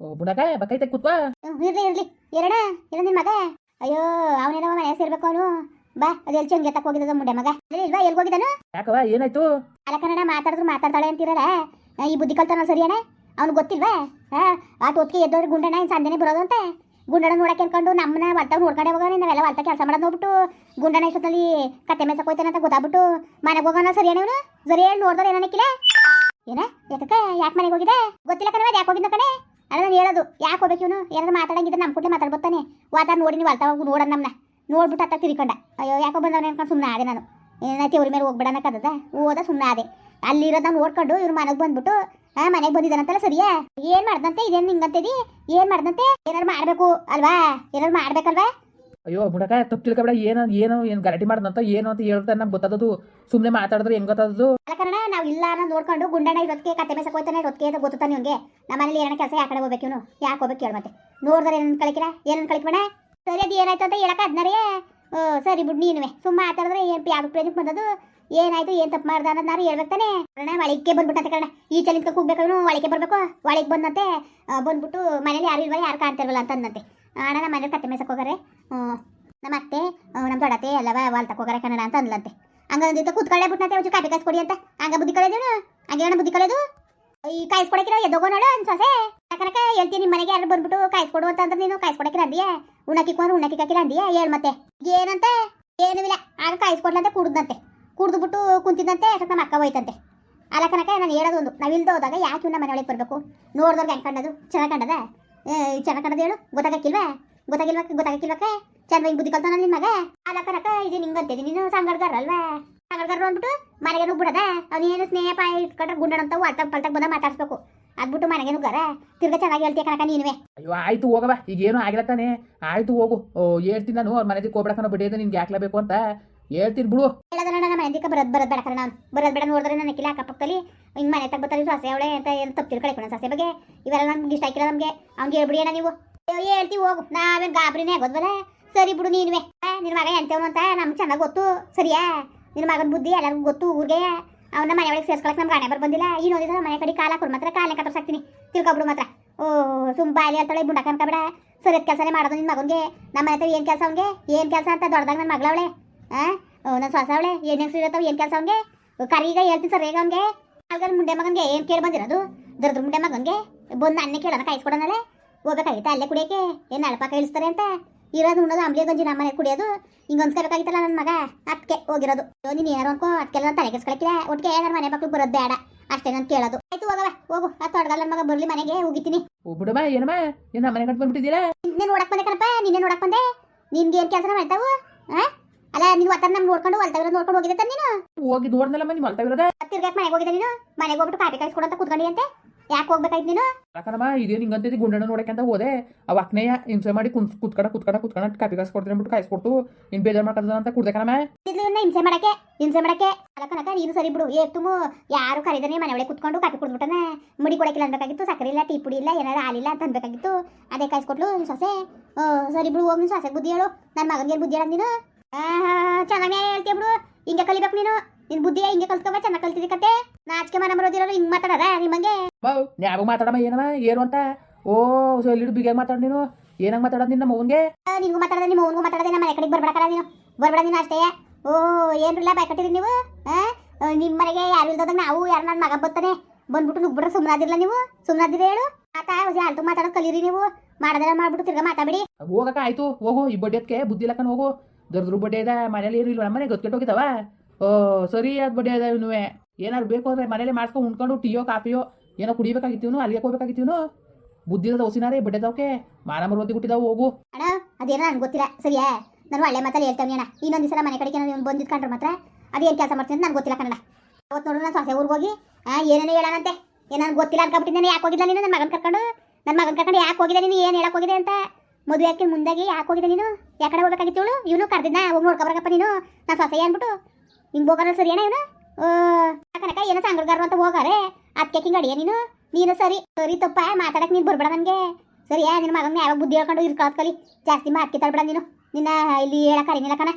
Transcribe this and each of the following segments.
ಓ ಬುಡಗ ಬಕೈ ಕೂತ್ವಾ ಹ್ಮ್, ಇರ್ಲಿ ಇರ್ಲಿ. ಎರಡ ಇಲ್ಲ ನಿನ್ ಮಗ. ಅಯ್ಯೋ ಅವನೇನೋ ಮನೆ ಸೇರ್ಬೇಕು ಅವನು. ಬಾ ಅದು ಎಲ್ಲಿ ಚಂಗೆ ತಕ್ಕ ಹೋಗಿದ್ದ ಮುಂಡೆ ಮಗ. ಇಲ್ವಾ ಎಲ್ಲಿ ಹೋಗಿದ್ದಾನು? ಯಾಕವ ಏನಾಯ್ತು? ಅಲ್ಲ ಕನ್ನಡ ಮಾತಾಡಿದ್ರು ಮಾತಾಡ್ತಾಳೆ ಅಂತೀರಲ್ಲ. ಈ ಬುದ್ಧಿ ಕಲ್ತಾನ ಸರಿ ಅಣ್ಣ ಅವ್ನು ಗೊತ್ತಿಲ್ವಾ? ಹಾ ಆ ಹೊತ್ತಿಗೆ ಎದ್ದೋದ್ರೆ ಗುಂಡಣ್ಣ ಇನ್ನು ಸಂಜೆನೆ ಬರೋದು ಅಂತ. ಗುಂಡಣ್ಣ ನೋಡಕ್ಕೆ ಅನ್ಕೊಂಡು ನಮ್ಮನ್ನ ಹೊಲ್ತಾವ್ ನೋಡ್ಕೊಂಡೆ ಹೋಗೋಣ ನಾವೆಲ್ಲ ಹೊಲ್ತ ಕೆಲಸ ಮಾಡೋದು ನೋಡ್ಬಿಟ್ಟು ಗುಂಡಣ್ಣ ಇಷ್ಟೊತ್ತಲ್ಲಿ ಕತ್ತೆ ಮೇಸಕ್ಕೆ ಹೋಯ್ತಾನೆ ಅಂತ ಗೊತ್ತಾಗ್ಬಿಟ್ಟು ಮನೆಗೆ ಹೋಗೋಣ ಸರಿ ಅವನು? ಸರಿ ಹೇಳಿ ನೋಡಿದ್ರೆ ಏನಕ್ಕಿಲ್ಲ ಏನ ಯಾಕಕ್ಕ ಯಾಕೆ ಮನೆಗೆ ಹೋಗಿದೆ ಗೊತ್ತಿಲ್ಲ ಕಣವ ಯಾಕೆ ಹೋಗಿದ್ದ ಕಣೆ? ಅಲ್ಲ ನಾನು ಹೇಳೋದು, ಯಾಕೆ ಹೋಗ್ಬೇಕು ಇವನು? ಏನಾದ್ರು ಮಾತಾಡಂಗಿದ್ರೆ ನಮ್ಮ ಕೂಡಲೇ ಮಾತಾಡ್ಬೋತಾನೆ ವಾತಾರ ನೋಡಿ ನೀವು ಹೊಲ್ತಾವ ನೋಡೋಣ ನಮ್ಮನ್ನ ನೋಡ್ಬಿಟ್ಟು ಅತ್ತ ತಿರ್ಕೊಂಡ. ಅಯ್ಯೋ, ಯಾಕೋ ಬಂದವನೇ ಅನ್ಕೊಂಡು ಸುಮ್ಮನೆ ಆದೆ ನಾನು. ಏನಾಯ್ತು ಇವ್ರ ಮೇಲೆ ಹೋಗ್ಬಿಡಣ ಕದದ ಹೋದ ಸುಮ್ಮನೆ ಆದೆ. ಅಲ್ಲಿರೋದನ್ನ ನೋಡ್ಕೊಂಡು ಇವ್ರ ಮನೆಗೆ ಬಂದ್ಬಿಟ್ಟು ಹಾ ಮನೆಗೆ ಬಂದಿದ್ದಾನಂತಲ್ಲ ಸರಿಯಾ? ಏನು ಮಾಡ್ದಂತೆ? ಇದೇನ್ ನಿಂಗಂತದಿ? ಏನು ಮಾಡ್ದಂತೆ? ಏನಾರು ಮಾಡಬೇಕು ಅಲ್ವಾ? ಏನಾರು ಮಾಡ್ಬೇಕಲ್ವಾ? ಅಯ್ಯೋ ಬುಡಕ ತಪ್ಪು ತಿಳ್ಕೊಬೇಡ, ಏನೋ ಏನೋ, ಏನು ಗಲಾಟೆ ಮಾಡ್ದಂತ, ಏನು ಅಂತ ಹೇಳ್ತಾರೆ ನಮ್ಗೆ ಗೊತ್ತಾದದು ಸುಮ್ಮನೆ ಮಾತಾಡಿದ್ರೆ ಹೆಂಗ್ ಗೊತ್ತಾದದು ಕಾರಣ ನಾವು ಇಲ್ಲ ಅನ್ನೋ ನೋಡ್ಕೊಂಡು ಗುಂಡಣ್ಣ ಇರೋದಕ್ಕೆ ಕತ್ತೆ ಮೇಸಕ್ಕೆ ಹೋಗ್ತಾನೆ ಇರೋದಕ್ಕೆ ಅಂತ ಗೊತ್ತಾನೆ ಇವ್ನಿಗೆ ನಮ್ಮ ಮನೇಲಿ ಏನೋ ಕೆಲಸ ಯಾಕಡೆ ಹೋಗ್ಬೇಕು ಇವನು? ಯಾಕೆ ಹೋಗ್ಬೇಕು ಹೇಳಿ ಮತ್ತೆ. ನೋಡಿದ್ರೆ ಏನನ್ನ ಕಳಿಕಿರ? ಏನನ್ನ ಕಳಿಕ್ಬೇಡ ಸರಿ, ಅದು ಏನಾಯ್ತು ಅಂತ ಹೇಳಕ್ಕೆ ಅದ್ನರೇ ಓ, ಸರಿ ಬಿಡ್ ನೀನುವೆ. ಸುಮ್ಮ ಮಾತಾಡಿದ್ರೆ ಏನು ಯಾವ ಪ್ರೇಮಿಕ್ ಬಂದದು ಏನಾಯ್ತು, ಏನ್ ತಪ್ಪು ಮಾಡ್ದ ಅನ್ನೋದು ನಾನು ಹೇಳ್ಬೇಕಾನೆ ಕಾರಣ ಒಳಗೆ ಬಂದ್ಬಿಟ್ಟಂತೆ ಕಾರಣ. ಈ ಚಲಿತ ಕೂಗ್ಬೇಕು ಒಳಕ್ಕೆ ಬರ್ಬೇಕು. ಒಳಗೆ ಬಂದಂತೆ ಬಂದ್ಬಿಟ್ಟು ಮನೇಲಿ ಯಾರು ಇಲ್ವಾ, ಯಾರು ಕಾಣ್ತಿರ್ವಲ್ಲ ಅಂತ ಅಂದಂತೆ. ಅಣ್ಣ, ನಮ್ಮ ಮನೇಲಿ ಕತ್ತೆ ಮೇಸಕ್ಕೆ ಹೋಗಾರೆ. ನಮ್ಮ ಅತ್ತೆ ನಮ್ಮ ದೊಡತೆ ಎಲ್ಲವ ವಾಲ್ ಹೋಗಾರೆ ಕನ್ನಡ ಅಂತ ಅಂದ್ಲಂತೆ. ಹಂಗಂದಿತ್ತು ಕೂತ್ಕೊಳ್ಳೆ ಬಿಟ್ಟಂತೆ ಒಂಚೂರು ಕಾಪಿ ಕಾಯಿಸ್ಕೊಡಿ ಅಂತ. ಹಂಗ ಬುದ್ಧಿ ಕಳೆದೇನು ಹಂಗೆ ಅಣ್ಣ ಬುದ್ಧಿ ಕಳೆದು ಈ ಕಾಯಿಸ್ಕೊಡಕ್ಕಿರ ಎದ್ದೋಗೋ ನೋಡು ಅನ್ ಸೊಸೆ. ಹೇಳ್ತೀನಿ ನಿಮ್ಮ ಮನೆಗೆ ಯಾರು ಬಂದ್ಬಿಟ್ಟು ಕಾಯಿಸ್ಕೊಡು ಅಂತ ಅಂದ್ರೆ ನೀನು ಕಾಯಿಸ್ಕೊಡಕ್ಕಿರ ಅಂದಿಯ? ಉಣ್ಣಕ್ಕಿಕ್ಕೊಂಡು ಉಣ್ಣಕ್ಕಿಕ್ಕಿರ ಅಂದಿಯಾ? ಹೇಳ್ ಮತ್ತೆ. ಏನಂತೆ? ಏನೂ ಇಲ್ಲ. ಆಗ ಕಾಯಿಸ್ಕೊಡ್ಲಂತೆ ಕುಡ್ದಂತೆ ಕುಡ್ದು ಬಿಟ್ಟು ಕುಂತಿದ್ದಂತೆ ಅಕ್ಕ ನಮ್ಮ ಅಕ್ಕ ಹೋಯ್ತಂತೆ ಅಲ್ಲ ಕನಕ ನಾನು ಹೇಳೋದು ಒಂದು ನಾವು ಇಲ್ದ ಹೋದಾಗ ಯಾಕೆ ಇವನ್ನ ಮನೆ ಒಳಗೆ ಬರಬೇಕು? ನೋಡಿದವ್ರಿಗೆ ಹೆಂಗೆ ಕಂಡದು? ಚೆನ್ನಾಗಿ ಕಂಡದ? ಚೆನ್ನಾಗಿ ಕಂಡದ ಹೇಳು? ಗೊತ್ತಾಗಕ್ಕಿಲ್ವಾ? ಗೊತ್ತಾಗಿಲ್ವಾ ಗೊತ್ತಾಗಕ್ಕಿಲ್ವಕ್ಕ? ಚೆನ್ನಾಗಿ ಬುದ್ಧಿ ಕಲ್ತಾನ ನಿಮ್ಮ ಮಗ? ಅಲ್ಲ ಕನಕ ಇದು ನಿಂಗಂತಿದ್ದೀನಿ. ನೀನು ಸಂಗಡ್ಗಾರ ಅಲ್ವಾ ಸಂಗಡ್ಗಾರ ಅಂದ್ಬಿಟ್ಟು ಮನೆಗೆ ನುಗ್ಬಿಡದ ಅವನೇನು ಸ್ನೇಹ ಪಾಯ ಇಟ್ಕೊಂಡ್ರೆ ಗುಂಡಣಂತ ಅಲ್ತಾಗ ಪಲ್ತಾಗ ಬಂದ ಮಾತಾಡ್ಸ್ಬೇಕು. ಅದ್ಬಿಟ್ಟು ಮನೆಗೆ ನುಗ್ಗಾರ. ತಿರ್ಗ ಚೆನ್ನಾಗಿ ಹೇಳ್ತೀಯ ಕನಕ ನೀನುವೆ. ಅಯ್ಯೋ ಆಯ್ತು ಹೋಗವ ಈಗ ಏನು ಆಗಿಲ್ಲ ತಾನೆ. ಆಯ್ತು ಹೋಗು. ಓ ಹೇಳ್ತೀನಿ ನಾನು ಅವ್ರ ಮನೆಗೆ ಹೋಗ್ಬಿಡಕನ ಬಿಡಿಯೋದು ನಿನ್ಗೆ ಹಾಕ್ಲಬೇಕು ಅಂತ. ಹೇಳ್ತೀನಿ ಬಿಡು. ಹೇಳದ ಮನೆಯಿಂದ ಬರೋದು ಬರೋದು ಬೇಡ ಕಣ ನಾನು. ಬರದ್ ಬೇಡ ನೋಡಿದ್ರೆ ನನ್ನ ಕಿಲ್ಲ ಅಕ್ಕಪಕ್ಕದಲ್ಲಿ ಹಿಂಗೆ ಮನೆ ತಗ ಬರ್ತಾರೆ ಸೊಸೆ ಅವಳೆ ಅಂತ ಏನು ತಪ್ಪು ತಿಳ್ಕೊಳಕ್ಕೆ ಸೊಸೆ ಬಗ್ಗೆ. ಇವೆಲ್ಲ ನಮ್ಗೆ ಇಷ್ಟ ಆಗಿಲ್ಲ ನಮಗೆ. ಅವ್ನಿಗೆ ಹೇಳ್ಬಿಡಿ ಅಣ್ಣ ನೀವು. ಹೇಳ್ತೀವಿ ಹೋಗು. ನಾವೇನು ಗಾಬರಿನೇ ಆಗೋದ್ವಲ್ಲ? ಸರಿ ಬಿಡು ನೀನುವೆ. ನಿನ್ನ ಮಗ ಎಂತವನು ಅಂತ ನಮ್ಗೆ ಚೆನ್ನಾಗಿ ಗೊತ್ತು. ಸರಿಯಾ? ನಿನ್ನ ಮಗನ ಬುದ್ಧಿ ಎಲ್ಲರಿಗೂ ಗೊತ್ತು ಊರಿಗೆ. ಅವನ ಮನೆ ಒಳಗೆ ಸೇರ್ಸ್ಕೊಳಕ್ಕೆ ನಮ್ಗೆ ಹಣೆ ಬರ್ ಬಂದಿಲ್ಲ ಇನ್ನೊಂದು ದಿವಸ ಮನೆ ಕಡೆ ಕಾಲ ಹಾಕೋರು ಮಾತ್ರ. ಕಾಲೇ ಕತ್ತರ್ಸಾಕ್ತೀನಿ ತಿಳ್ಕೊಬಿಡು ಮಾತ್ರ. ಓ, ಸುಮ್ ಬಾಲಿ ಹೇಳ್ತಾಳೆ ಬುಂಡಕ ಅನ್ಕೊಬೇಡ ಸರಿ ಕೆಲಸನೇ ಮಾಡೋದು ನಿನ್ನ ಮಗನಿಗೆ. ನಮ್ಮ ಮನೆ ಏನು ಕೆಲಸ ಅವ್ನಿಗೆ? ಏನು ಕೆಲಸ ಅಂತ ದೊಡ್ಡದಾಗ ನನ್ನ ಮಗಳವಳೆ ಹಾಂ ನನ್ನ ಸೊಸ ಅವಳೆ ಏನು ಹೆಸರು ಇರತ್ತವ ಏನು ಕೆಲಸ ಅವ್ನಿಗೆ? ಕರೀಗ ಹೇಳ್ತೀನಿ ಸರ್ ಈಗ ಅವನಿಗೆ. ಅಲ್ಗಲ್ ಮುಂಡೆ ಮಗನಿಗೆ ಏನು ಕೇಳಿ ಬಂದಿರೋದು? ದರ್ದ್ರ ಮುಂಡೆ ಮಗನಿಗೆ? ಬಂದು ಅನ್ನೇ ಕೇಳೋಣ ಕಾಯಿಸ್ಕೊಡೋನಲ್ಲೇ ಹೋಗಬೇಕಾಗಿತ್ತ ಅಲ್ಲೇ ಕುಡಿಯೋಕೆ ಏನು ಅಳಪಾಕ ಇಳಿಸ್ತಾರೆ ಅಂತ? ಇರೋದು ಉಣ್ಣೋದು ಅಂಬ್ಲಿ ಗಂಜಿ ನಮ್ಮ ಮನೆ ಕುಡಿಯೋದು? ಹಿಂಗೆ ಅನ್ಸ್ಕೋಬೇಕಾಗಿತ್ತಲ್ಲ ನನ್ನ ಮಗ? ಅದಕ್ಕೆ ಹೋಗಿರೋದು. ನೀನು ಯಾರು ಅನ್ಕೋ ಅದಕ್ಕೆಲ್ಲ ತಲೆ ಕೆಡ್ಸ್ಕೊಳಕ್ಕಿಲ್ಲ. ಒಟ್ಟಿಗೆ ನನ್ನ ಮನೆ ಮಕ್ಳು ಬರೋದು ಬೇಡ. ಅಷ್ಟೇ ನಾನು ಕೇಳೋದು. ಆಯ್ತು ಹೋಗವ ಹೋಗು. ಆ ತೊಡಗಲ್ಲ ನನ್ನ ಮಗ ಬರಲಿ ಮನೆಗೆ ಹೋಗಿತೀನಿ ಓ ಬಿಡಮ್ಮ ಏನಮ್ಮ ಏನು ಮನೆ ಕಟ್ ಬಂದ್ಬಿಟ್ಟಿದ್ದೀರಾ ನಿನ್ನೆ ನೋಡಕ್ ಬಂದೆ ಕಣಪ್ಪ ನಿನ್ನೆ ನೋಡಕ್ ಬಂದೆ. ನಿನ್ಗೆ ಏನು ಕೆಲಸ ಮಾಡ್ತಾವು? ಆ? ಅಲ್ಲ ನೀನು ಒತ್ತಾರ ನಮ್ಗೆ ನೋಡ್ಕೊಂಡು ಹೊಲ್ತಾಗ ನೋಡ್ಕೊಂಡು ಹೋಗಿದ್ದೆ ತಾನೆ ನೀನು? ಹೋಗಿ ನೋಡ್ನಲ್ಲಮ್ಮ ನಿಮ್ಮ ಅಲ್ತಾವಿರೋದ ತಿರ್ಗಾಕ್ ಮನೆಗೆ ಹೋಗಿದ್ದೆ ನೀನು? ಮನೆಗೆ ಹೋಗ್ಬಿಟ್ಟು ಕಾಪಿ ಕಾಯಿಸ್ಕೊಡು ಅಂತ ಕುತ್ಕೊಂಡಿ ಅಂತೆ? ಯಾಕೆ ಹೋಗ್ಬೇಕಾಯ್ತು ನೀನು? ಯಾಕನಮ್ಮ ಇದೇನು ಹಿಂಗಂತಿದ್ದು ಗುಂಡಣ್ಣ ನೋಡಕ್ಕೆ ಅಂತ ಹೋದೆ. ಅವ ಅಕ್ನೆಯ ಹಿಂಸೆ ಮಾಡಿ ಕುಂತ್ ಕುತ್ಕಡ ಕುತ್ಕಡ ಕುತ್ಕಡ ಕಾಪಿ ಕಾಯಿಸ್ಕೊಡ್ತೀನಿ ಅಂದ್ಬಿಟ್ಟು ಕಾಯಿಸ್ಕೊಡ್ತು ಇನ್ ಬೇಜಾರು ಮಾಡ್ಕೊಂಡ ಅಂತ ಕುಡ್ದಕನಮ್ಮ ಇದನ್ನ ಹಿಂಸೆ ಮಾಡಕ್ಕೆ ಹಿಂಸೆ ಮಾಡಕ್ಕೆ. ಅಲ್ಲ ನೀನು ಸರಿ ಬಿಡು. ಏ ತುಮು ಯಾರು ಕರೀದಾನೆ ಮನೆ ಒಳಗೆ ಕುತ್ಕೊಂಡು ಕಾಪಿ ಕುಡ್ದ್ಬಿಟ್ಟನೆ? ಮುಡಿ ಕೊಡಕ್ಕಿಲ್ಲ ಅನ್ಬೇಕಾಗಿತ್ತು ಸಕ್ಕರೆ ಇಲ್ಲ ಟೀ ಪುಡಿ ಇಲ್ಲ ಏನಾರ ಹಾಲಿಲ್ಲ ಅಂತ ಅನ್ಬೇಕಾಗಿತ್ತು ಅದೇ ಕಾಯಿಸ್ಕೊಟ್ಲು ನಿನ್ ಸೊಸೆ. ಸರಿ ಬಿಡು ಹೋಗಿ ನಿನ್ ಸೊಸೆಗೆ ಬುದ್ಧಿ ಹೇಳು. ನನ್ನ ಮಗನಿಗೆ ಬುದ್ಧಿ ಹೇಳ ನೀನು? ಚೆನ್ನಾಗಿ ಹೇಳ್ತೀಯ ಬಿಡು ಹಿಂಗೆ ಕಲಿಬೇಕು ನೀನು. ನಿನ್ ಬುದ್ಧಿ ಹಿಂಗೆ ಕಲ್ತ್ಕೊಬ ಚೆನ್ನಾಗಿ ಕಲ್ತಿದ್ದಿ ಕತೆ. ನಾಚಿಕೆ ಮನ ಬರೋದಿರೋರು ಹಿಂಗೆ ಮಾತಾಡದ ನಿಮ್ಮಂಗೆ? ಬಾವ್ ನ್ಯಾಗ ಮಾತಾಡಮ್ಮ ಏನಮ್ಮ ಏನು ಅಂತ. ಓ ಸೊಲ್ಲಿಡು ಬಿಗಿಯಾಗಿ ಮಾತಾಡ ನೀನು? ಏನಂಗ್ ಮಾತಾಡೋದು ನಿನ್ನ ಮೌನ್ಗೆ ನಿನ್ಗೂ ಮಾತಾಡದೆ ನಿಮ್ಮ ಮೌನ್ಗೂ ಮಾತಾಡದೆ ನಮ್ಮ ಕಡೆಗೆ ಬರ್ಬೇಡ ನೀನು. ಬರ್ಬೇಡ ನೀನು ಅಷ್ಟೇ. ಓ ಏನ್ರಲ್ಲ ಕಟ್ಟಿದ್ರಿ ನೀವು. ನಿಮ್ಮ ಮನೆಗೆ ಯಾರು ಇಲ್ದೋದಾಗ ನಾವು ಯಾರು ನನ್ನ ಮಗ ಬರ್ತಾನೆ. ಬಂದ್ಬಿಟ್ಟು ನುಗ್ಬಿಟ್ರೆ ಸುಮ್ಮನಾದಿರಲ್ಲ ನೀವು? ಸುಮ್ಮನಾದಿರ ಹೇಳು. ಆತ ಯಾಲ್ತು ಮಾತಾಡೋದು ಕಲೀರಿ ನೀವು. ಮಾಡದ್ರೆ ಮಾಡ್ಬಿಟ್ಟು ತಿರ್ಗ ಮಾತಾಡಿ ಹೋಗಕ್ಕ ಆಯ್ತು. ಹೋಗು ಈ ಬಡ್ಡಿಯದಕ್ಕೆ ಬುದ್ಧಿ ಲಕ್ಕನ್ ಹೋಗು. ದರ್ದ್ರ ಬಡ್ಡಿ ಅದ ಮನೇಲಿ ಏನು ಇಲ್ಲ ನಮ್ಮನೆ ಗೊತ್ತಿಟ್ಟು ಹೋಗಿದಾವ? ಓ, ಸರಿ ಅದು ಬಡ್ಡೆ ಅದ ಇವನು ಏನಾದ್ರು ಬೇಕು ಅಂದರೆ ಮನೇಲಿ ಮಾಡ್ಕೊಂಡು ಉಣ್ಕೊಂಡು, ಟೀಯೋ, ಕಾಫಿಯೋ, ಏನೋ ಕುಡಿಬೇಕಾಗಿತ್ತೀವನು ಅಲ್ಲಿಗೆ ಹೋಗ್ಬೇಕಾಗಿತ್ತೀವನು ಬುದ್ಧಿ ಇರೋದು ಹೊಸಿನಾರೇ ಬಡ್ಡೆ ಅದಾವಕ್ಕೆ ಮಾನ ಮರುವತ್ತಿ ಹುಟ್ಟಿದಾವ, ಹೋಗು. ಅಣ್ಣ, ಅದೇನೋ ನನ್ಗೆ ಗೊತ್ತಿಲ್ಲ, ಸರಿಯಾ? ನಾನು ಒಳ್ಳೆ ಮಾತಲ್ಲಿ ಹೇಳ್ತೇನೆ ಅಣ್ಣ. ಇನ್ನೊಂದು ದಿವಸ ಮನೆ ಕಡೆಗೆ ನಾನು ಬಂದಿದ್ಕೊಂಡ್ರೆ ಮಾತ್ರ. ಅದೇನು ಕೆಲಸ ಮಾಡ್ತೀನಿ ನನಗೆ ಗೊತ್ತಿಲ್ಲ ಕನ್ನಡ ಅವತ್ತು ನೋಡೋಣ ಸೊಸೆ ಊರಿಗೆ ಹೋಗಿ ಏನೇನೋ ಹೇಳೋಣಂತೆ ಏನು ಗೊತ್ತಿಲ್ಲ ಅನ್ಕೊಬಿಟ್ಟಿದ್ದೇನೆ ಯಾಕೆ ಹೋಗಿಲ್ಲ ನೀನು ನನ್ನ ಮಗನ ಕರ್ಕೊಂಡು? ನನ್ನ ಮಗನ ಕರ್ಕೊಂಡು ಯಾಕೆ ಹೋಗಿದೆ ನೀನು, ಏನು ಹೇಳಕ್ಕೆ ಹೋಗಿದೆ ಅಂತ? ಮದುವೆ ಯಾಕೆ ಮುಂದಾಗಿ ಯಾಕೆ ಹೋಗಿದೆ ನೀನು? ಯಾಕಡೆ ಹೋಗ್ಬೇಕಾಗಿತ್ತು ಇವಳು? ಇವನು ಕರೆದಿದ್ದ ಹೋಗಿ ನೋಡ್ಕೊಬರಕಪ್ಪ ನೀನು. ನಾನು ಸೊಸೆ ಅಂದ್ಬಿಟ್ಟು ಹಿಂಗೆ ಹೋಗೋಣ ಸರಿ ಏನ ಇವನು ಕನಕ ಏನೋ ಸಂಗಡ್ಗಾರ ಅಂತ ಹೋಗಾರೆ. ಅದಕ್ಕೆ ಹಿಂಗೆ ಅಡಿಯ ನೀನು? ನೀನು ಸರಿ ಸರಿ ತಪ್ಪ? ಮಾತಾಡಕ್ಕೆ ನೀನು ಬರ್ಬೇಡ ನನಗೆ. ಸರಿಯಾ ನಿನ್ನ ಮಗನ ಯಾವಾಗ ಬುದ್ಧಿ ಹೇಳ್ಕೊಂಡು ಇರ್ಕೊಳತ್ ಕಲಿ ಜಾಸ್ತಿ ಮಾತು ಕಿತ್ತಾಡ್ಬೇಡ ನೀನು. ನಿನ್ನ ಇಲ್ಲಿ ಹೇಳಕ್ ಕರೀನಿಲ್ಲ ಕಣ.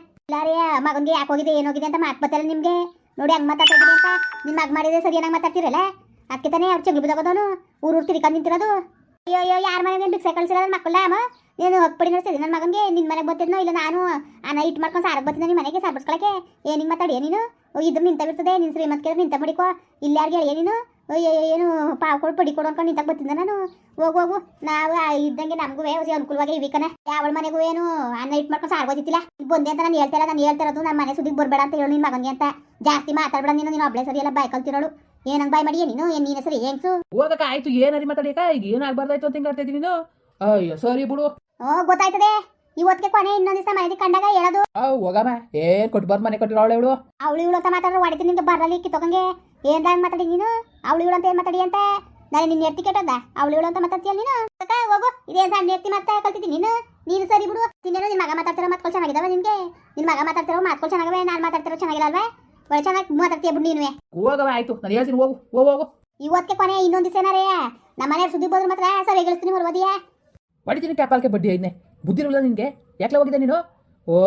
ರೀ ಮಗನಿಗೆ ಯಾಕೆ ಹೋಗಿದೆ ಏನೋಗಿದೆ ಅಂತ ಮಾತು ಬತ್ತಲ್ಲ ನಿಮಗೆ. ನೋಡಿ ಹಂಗೆ ಮಾತಾಡ್ತೀನಿ ಅಂತ. ನಿಮ್ಮ ಮಗ ಮಾಡಿದ್ರೆ ಸರಿ ಏನಾಗ ಮಾತಾಡ್ತಿರಲ್ಲ? ಅದಕ್ಕೆ ತಾನೇ ಅವ್ರು ಚಂಗ್ಳು ಬಿದ್ದೋಗೋದವನು. ಊರು ಊರು ತಿರ್ಕೊಂಡು ನಿಂತಿರೋದು. ಅಯ್ಯೋ ಅಯ್ಯೋ ಯಾರ ಮನೆಗೆ ಬಿಕ್ಸೆ ಕಳಿಸಿರೋದು ಮಕ್ಕಳ ಅಮ್ಮ ನೀನು ಹೊಕ್ಪಡಿ ನಡೆಸ್ತಿದ್ದೆ ನನ್ನ ಮಗನಿಗೆ ನಿನ್ನ ಮನೆಗೆ ಬರ್ತಿದ್ನೋ ಇಲ್ಲ ನಾನು ಆ ನೈಟ್ ಮಾಡ್ಕೊಂಡು ಸಾರ್ ಬರ್ತೀನಿ ನಿಮ್ಮ ಮನೆಗೆ ಸಾರ್ ಏನು ಏನಿಗೆ ಮಾತಾಡಿ ನೀನು? ಇದ್ರ ನಿಂತ ಬಿಡ್ತದೆ ನಿನ್ನ ಶ್ರೀಮಂತ ಕೇಳಿದ್ರೆ ನಿಂತ ಮಡಿಕೋ ಇಲ್ಲಿ ಯಾರಿಗೆ ಹೇಳಿ ನೀನು? ಅಯ್ಯೋ ಅಯ್ಯೋ, ಏನು ಪಾವ್ ಕೊಡು ಪಡಿ ಕೊಡು ಅನ್ಕೊಂಡು ನಿಂತಾಗ ಬರ್ತಿದ್ದೆ ನಾನು. ಹೋಗು ಹೋಗು. ನಾವು ಇದ್ದಂಗೆ ನಮಗೂ ಹೊಸ ಅನುಕೂಲವಾಗಿ ಇವಿಕನ ಯಾವಳ ಮನೆಗೂ ಏನು ಆ ನೈಟ್ ಮಾಡ್ಕೊಂಡು ಸಾರ್ ಗೊತ್ತಿಲ್ಲ ಬಂದೆ ಅಂತ ನಾನು ಹೇಳ್ತಾರ ನಾನು ಹೇಳ್ತಿರೋದು ನಮ್ಮ ಮನೆ ಸುದ್ದಿಗೆ ಬರಬೇಡ ಅಂತ ಹೇಳು ನಿನ್ನ ಮಗನಿಗೆ ಅಂತ. ಜಾಸ್ತಿ ಮಾತಾಡಬೇಡ ನೀನು ನೀನು ಒಬ್ಳೆ ಸರಿ ಎಲ್ಲ ಬಾಯ್ ಕಲ್ತಿರೋಳು ಏನಂಗ್ ಬಾಯ್ ಮಾಡಿ ನೀನು? ಏನು ನೀನು ಸರಿ ಹೆಂಗ್ಸು ಹೋಗಕ್ಕ ಆಯ್ತು ಏನಾರಿ ಮಾತಾಡಿಕ ಈಗ ಏನಾಗ್ಬಾರ್ದಾಯ್ತು ಅಂತ ಹಿಂಗೆ ನೀನು? ಅಯ್ಯೋ ಸರಿ ಬಿಡು. ಓ ಗೊತ್ತಾಯ್ತದೆ. ಇವತ್ತಿಗೆ ಕೊನೆ ಇನ್ನೊಂದು ದಿವಸ ಮನೆಗೆ ಕಂಡಾಗ ಹೇಳೋದು. ಅವ್ ಹೋಗಮ್ಮ. ಏನ್ ಕೊಟ್ಬಾರ್ದು ಮನೆ ಕಟ್ಟಿರೋಳೆ ಇವಳು. ಅವಳು ಇವಳು ಅಂತ ಮಾತಾಡ್ರೆ ಹೊಡಿತೀನಿ ನಿಮ್ಗೆ ಬರಲಿ ಕಿತ್ತೋಗಂಗೆ ಏನ್ ಮಾತಾಡಿ ನೀನು? ಅವಳು ಇವಳು ಅಂತ ಏನ್ ಮಾತಾಡಿ ಅಂತ? ನಾನು ನಿನ್ನ ಎತ್ತಿ ಕೆಟ್ಟದ ಅವಳು ಇವಳು ಅಂತ ಮಾತಾಡ್ತೀಯ ನೀನು? ಅಕ್ಕ, ಹೋಗು. ಇದೇನ್ ಸಣ್ಣ ಎತ್ತಿ ಮತ್ತೆ ಕಲ್ತಿದ್ದೀನಿ ನೀನು. ನೀನು ಸರಿ ಬಿಡು. ತಿನ್ನೇನೋ ನಿನ್ನ ಮಗ ಮಾತಾಡ್ತಿರೋ ಮಾತ್ಕೊಳ್ ಚೆನ್ನಾಗಿದಾವ ನಿನ್ಗೆ? ನಿನ್ನ ಮಗ ಮಾತಾಡ್ತಿರೋ ಮಾತ್ಕೊಳ್ ಚೆನ್ನಾಗವೆ ನಾನು ಮಾತಾಡ್ತಿರೋ ಚೆನ್ನಾಗಿಲ್ಲ ಅಲ್ವಾ ಒಳ್ಳೆ ಚೆನ್ನಾಗಿ ಮಾತಾಡ್ತೀಯ ಬಿಡು ನೀನು ಹೋಗವ ಆಯ್ತು. ನಾನು ಹೇಳ್ತೀನಿ ಹೋಗು. ಹೋಗು ಹೋಗು. ಇವತ್ತಿಗೆ ಕೊನೆ ಇನ್ನೊಂದು ದಿವಸ ಏನಾರೇ? ನಮ್ಮ ಮನೆ ಸುದ್ದಿ ಬೋದ್ರೆ ಮಾತ್ರ. ಸರಿ ಗಳಿಸ್ತೀನಿ ಹೊರಬೋದಿಯಾ ಹೊಡಿತೀನಿ ಕ್ಯಾಪಾಲ್ಕೆ ಬಡ್ಡಿ ಐದನೇ. ಬುದ್ಧಿ ಇರಲ್ಲ ನಿನಗೆ? ಯಾಕೆ ಹೋಗಿದ್ದೆ ನೀನು? ಓ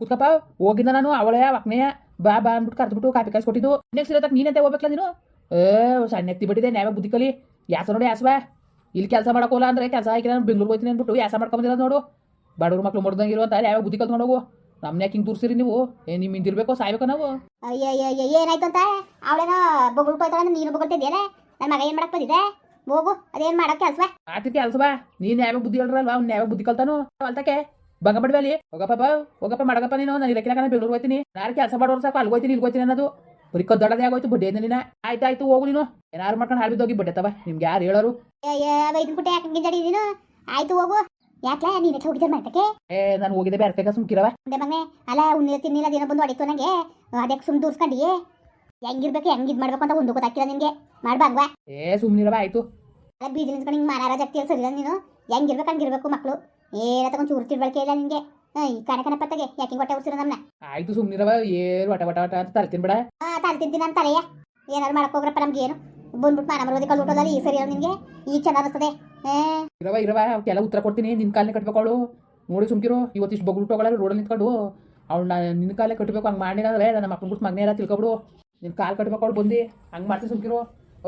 ಕೂತ್ಕಪ್ಪ. ಹೋಗಿದ್ದ ನಾನು ಅವಳೆಯ ಅಕ್ನೆಯ ಬಾ ಬಾ ಅಂದ್ಬಿಟ್ಟು ಕರೆದ್ಬಿಟ್ಟು ಕಾಪಿ ಕಾಯಿಸಿ ಕೊಟ್ಟಿದ್ದು. ನೆಕ್ಸ್ಟ್ ಇರತ್ತಕ್ಕೆ ನೀನಂತೆ ಹೋಗ್ಬೇಕಲ್ಲ ನೀನು? ಏ, ಸಣ್ಣ ಎತ್ತಿ ಬಿಟ್ಟಿದೆ ನ್ಯಾಯ ಬುದ್ಧಿ ಕಲಿ. ಯಾಸ ನೋಡಿ ಯಾಸವ. ಇಲ್ಲಿ ಕೆಲಸ ಮಾಡೋಕೋಲ್ಲ ಅಂದ್ರೆ ಕೆಲಸ ಹಾಕಿ ನಾನು ಬೆಂಗ್ಳೂರು ಹೋಗ್ತೀನಿ ಅಂದ್ಬಿಟ್ಟು ಯಾಸ ಮಾಡ್ಕೊಂಬಂದಿರೋದು ನೋಡು. ಬಡವ್ರ ಮಕ್ಳು ಮುಡ್ದಂಗಿರೋ ಅಂತ ಯಾವ ಬುದ್ಧಿ ಕಲ್ತ್ಕೊಂಡು ಹೋಗು. ನಮ್ಮ ಯಾಕೆ ಹಿಂಗೆ ತೋರಿಸಿರಿ ನೀವು? ಏ ನಿಮ್ಮ ಹಿಂದಿರ್ಬೇಕು, ಸಾಯ್ಬೇಕು ನಾವು. ಏನಾಯ್ತು ಅಂತ ಅವಳೇನೋ ಬಗ್ಗೆ ನೀನು ಬಗ್ಗೆ ನನ್ನ ಮಗ ಏನು ಮಾಡಕ್ ಬಂದಿದೆ ಹೋಗು ಅದೇನ್ ಮಾಡೋ ಕೆಲಸ ಆತಿ ಕೆಲಸ ಬಾ ನೀನ್ ಯಾವ ಬುದ್ಧಿ ಹೇಳ್ರಲ್ವಾ ಅವ್ನ ಯಾವ ಬುದ್ಧಿ ಕಲ್ತಾನು? ಅಲ್ತಕ್ಕೆ ಬಂಗ ಬಿಡ್ವೆ ಅಲ್ಲಿ. ಹೋಗಪ್ಪ ಬಾ ಹೋಗಪ್ಪ ಮಾಡಗಪ್ಪ ನೀನು ನಾನು ಇರಕ್ಕಿಲ್ಲ ನಾನು ಬೆಂಗಳೂರು ಹೋಗ್ತೀನಿ. ನಾನು ಕೆಲಸ ಮಾಡೋರು ಸಾಕು ಅಲ್ಲಿ ಹೋಗ್ತೀನಿ ಇಲ್ಲಿ ಹೋಗ್ತೀನಿ ಅನ್ನೋದು. ಬರೀ ಕದ್ದಡದೇ ಆಗೋಯ್ತು ಬಡ್ಡಿ ನೀನ. ಆಯ್ತು ಆಯ್ತು ಹೋಗು ನೀನು. ಏನಾರು ಮಾಡ್ಕೊಂಡು ಹಾಳು ಬಿದ್ದೋಗಿ ಬಡ್ಡೆ ತವ ನಿಮ್ಗೆ ಯಾರು ಹೇಳೋರು? ಪುಟ್ಟ ಯಾಕೆ ನೀನು? ಆಯ್ತು ಹೋಗು. ಯಾಕೆ ನೀನು ಹೋಗಿದ್ದೆ ಮಾಡ್ತಕ್ಕೆ ಏ ನಾನು ಹೋಗಿದ್ದೆ ಬೇರೆ ಸುಮ್ಕಿರವ. ಅಲ್ಲ ಉಣ್ಣಿಲ್ಲ ತಿನ್ನಿಲ್ಲ ದಿನ ಬಂದು ಹೊಡಿತು ನನಗೆ ಅದಕ್ಕೆ ಸುಮ್ ದೂರ್ಸ್ಕೊಂಡಿಯೇ? ಹೆಂಗಿರ್ಬೇಕು ಹೆಂಗ್ ಇದ್ ಮಾಡ್ಬೇಕು ಅಂತ ಒಂದು ಗೊತ್ತಾಗ್ತಿಲ್ಲ ನಿನ್ಗೆ. ಮಾಡ್ಬಂಗ್ವಾ ಏ ಸುಮ್ಮನಿರವ ಆಯ್ತು. ಅಲ್ಲ ಬೀದಿ ನಿಂತ್ಕೊಂಡು ಹಿಂಗೆ ಮಾರಾರ ಜಾಗ್ತಿಯಲ್ಲ ಸರಿಲ್ಲ ನೀನು? ಹೆಂಗಿರ್ಬೇಕು ಹಂಗಿರ್ಬೇಕು ಮಕ್ಕಳು ಏನ ತಗೊಂಡು ಚೂರು ತಿಳ್ಬಳಿಕೆ ಇಲ್ಲ ನಿನ್ಗೆ ಈ ಕಣಕನ ಪತ್ತಗೆ ಯಾಕೆ ಹೊಟ್ಟೆ ಉರ್ಸಿರೋ ನಮ್ಮನ್ನ ಆಯ್ತು ಸುಮ್ನಿರಬ ಏರು ವಟ ವಟ ವಟ ಅಂತ ತರ್ತೀನಿ ಬಿಡ. ತಲೆ ತಿಂತೀನಿ ನಾನು ತಲೆಯ. ಏನಾರು ಮಾಡಕ್ ಹೋಗ್ರಪ್ಪ ನಮ್ಗೆ ಏನು ಬಂದ್ಬಿಟ್ಟು ಮಾನ ಮರೋದಿ ಕಲ್ಬಿಟ್ಟೋದಲ್ಲಿ ಈ ಸರಿ ನಿನ್ಗೆ? ಈಗ ಚೆನ್ನಾಗಿರ್ತದೆ ಅನಿಸ್ತದೆ. ಏ. ಇರವ ಇರವ ಅವಕ್ಕೆಲ್ಲ ಉತ್ತರ ಕೊಡ್ತೀನಿ ನಿನ್ನ ಕಾಲನೇ ಕಟ್ಬೇಕವಳು. ನೋಡಿ ಸುಮ್ಕಿರು ಇವತ್ತಿಷ್ಟು ಬಗ್ಗೆ ಹೋಗಲ್ಲ ರೋಡಲ್ಲಿ ನಿಂತ್ಕೊಂಡು. ಅವ್ಳು ನಿನ್ ನಿನ್ನ ಕಾಲೇ ಕಟ್ಟಬೇಕು ಹಂಗೆ ಮಾಡಿದ್ರೆ ನನ್ನ ಅಪ್ಪನ ಗುಟ್ಟು ಮಗನೇ ತಿಳ್ಕೊಬಿಡು. ನಿನ್ನ ಕಾಲ್ ಕಟ್ ಮಕ್ಕಳು ಬಂದು. ಹಂಗೆ ಮಾಡ್ತೀನಿ ಸುಮ್ಕಿರು.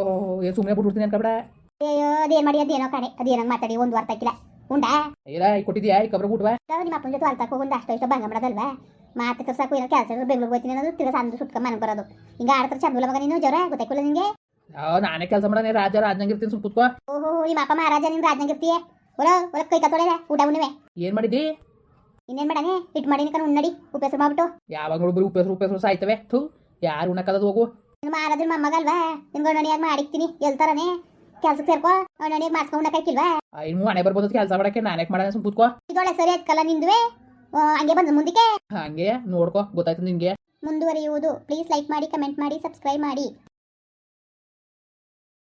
ಓಹ್ ಏನು ಸುಮ್ಮನೆ ಬಿಟ್ಬಿಡ್ತೀನಿ ಅನ್ಕೊಬೇಡ ಅಯ್ಯೋ ಅದೇನ್ ಮಾಡಿ ಅದೇನೋ ಕಣೆ ಅದೇನೋ ಮಾತಾಡಿ ಒಂದು ವಾರ ತಕ್ಕಿಲ್ಲ ಉಂಡಾ? ಇಲ್ಲ ಈ ಕೊಟ್ಟಿದ್ಯಾ ಈ ಕಬ್ರ ಬಿಟ್ವಾ? ನಿಮ್ಮ ಅಪ್ಪನ ಜೊತೆ ಅಲ್ತಾಕ ಹೋಗಿ ಅಷ್ಟು ಇಷ್ಟ ಭಂಗ ಮಾಡೋದಲ್ವಾ ಮಾತು ಸಾಕು ಏನೋ ಕೆಲಸ ಬೆಂಗ್ಳೂರು ಹೋಗ್ತೀನಿ ಅನ್ನೋದು ತಿರ್ಗ ಸಂದು ಸುಟ್ಕೊಂಡ್ ಮನೆಗೆ ಬರೋದು. ಹಿಂಗ ಆಡ್ತಾರೆ ಚಂದ ಮಗ ನೀನು ಜ್ವರ ಗೊತ್ತಾಯ್ಕೊಲ್ಲ ನಿಂಗೆ? ನಾನೇ ಕೆಲಸ ಮಾಡೋಣ ರಾಜ ರಾಜನಂಗಿರ್ತೀನಿ ಸುಮ್ ಕುತ್ಕೋ. ಓಹೋ ನಿಮ್ಮ ಅಪ್ಪ ಮಹಾರಾಜ ನಿಮ್ ರಾಜ್ನಾಗಿರ್ತೀಯ ಹೊಲ ಹೊಲ ಕೈ ಕತ್ತೊಳೆ ಊಟ ಉಣ್ಣಿವೆ. ಏನು ಮಾಡಿದ್ದಿ? ಇನ್ನೇನ್ ಮಾಡನೆ ಹಿಟ್ ಮಾಡಿ ಕಣ ಉನ್ನಡಿ ಉಪೇಸರು ಮಾಡ್ಬಿಟ್ಟು. ಯಾವಾಗ ನೋಡಿದ್ರು ಉಪ್ಪೆಸರು ಉಪ್ಪೆಸರು ಸಾಯ್ತವೆ ಥೂ. ಯಾರು ಉಣಕದ ಹೋಗು. ಮಾಡಿದ್ರೆ ಮಮ್ಮಗಲ್ವಾ ಮೊಮ್ಮಗಲ್ವಾ ನಿನ್ ಗಂಡಣಿಯಾಗಿ ಮಾಡಿಕ್ತೀನಿ ಎಲ್ತಾರನೆ? ಕೆಲ್ಸಕ್ಕೆ ಸೇರ್ಕೋ ಗಂಡಣಿಯಾಗಿ ಮಾಡ್ಸ್ಕೊಂಡು ಉಣ್ಣಕ್ಕಾಕಿಲ್ವಾ ಇನ್ನು ಮನೆ ಬರ್ಬೋದು ಕೆಲಸ ಮಾಡಕ್ಕೆ ನಾನೇ ಮಾಡೋಣ ಸುಮ್ ಕೂತ್ಕೋ. ಇದೊಳೆ ಸರಿ ಆಯ್ತಲ್ಲ ನಿಂದುವೆ? ಹಂಗೆ ಬಂದು ಮುಂದಕ್ಕೆ? ಹಂಗೆ ನೋಡ್ಕೋ ಗೊತ್ತಾಯ್ತು ನಿನ್ಗೆ ಮುಂದುವರಿಯುವುದು. ಪ್ಲೀಸ್ ಲೈಕ್ ಮಾಡಿ ಕಮೆಂಟ್ ಮಾಡಿ ಸಬ್ಸ್ಕ್ರೈಬ್ ಮಾಡಿ.